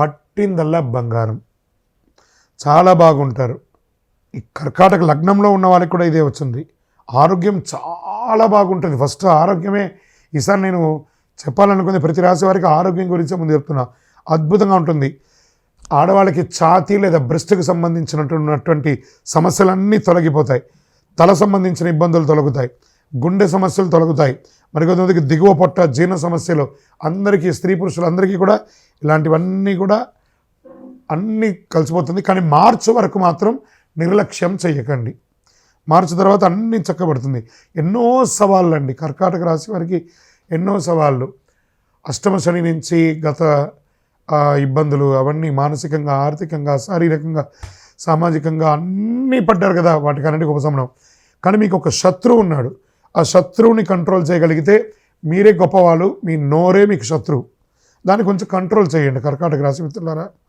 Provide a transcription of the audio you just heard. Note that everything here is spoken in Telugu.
పట్టిందల్లా బంగారం. చాలా బాగుంటారు. ఈ కర్కాటక లగ్నంలో ఉన్న వాళ్ళకి కూడా ఇదే వచ్చింది. ఆరోగ్యం చాలా బాగుంటుంది. ఫస్ట్ ఆరోగ్యమే ఈసారి నేను చెప్పాలనుకుంది ప్రతి రాశి వారికి ఆరోగ్యం గురించి ముందు చెప్తున్నా. అద్భుతంగా ఉంటుంది. ఆడవాళ్ళకి ఛాతీ లేదా బ్రెస్ట్కి సంబంధించినటువంటి సమస్యలన్నీ తొలగిపోతాయి. తల సంబంధించిన ఇబ్బందులు తొలగుతాయి. గుండె సమస్యలు తొలగుతాయి. మరికొంతమందికి దిగువ పొట్ట జీర్ణ సమస్యలు అందరికీ స్త్రీ పురుషులందరికీ కూడా ఇలాంటివన్నీ కూడా అన్నీ కలిసిపోతుంది. కానీ మార్చి వరకు మాత్రం నిర్లక్ష్యం చేయకండి మార్చి తర్వాత అన్నీ చక్కబడుతుంది. ఎన్నో సవాళ్ళు అండి కర్కాటక రాశి వారికి ఎన్నో సవాళ్ళు. అష్టమ శని నుంచి గత ఇబ్బందులు అవన్నీ మానసికంగా ఆర్థికంగా శారీరకంగా సామాజికంగా అన్నీ పడ్డారు కదా వాటికన్నిటికీ ఉపశమనం. కానీ మీకు ఒక శత్రువు ఉన్నాడు. ఆ శత్రువుని కంట్రోల్ చేయగలిగితే మీరే గొప్పవాళ్ళు మీ నోరే మీకు శత్రువు. దాన్ని కొంచెం కంట్రోల్ చేయండి కర్కాటక రాశి మిత్రులారా.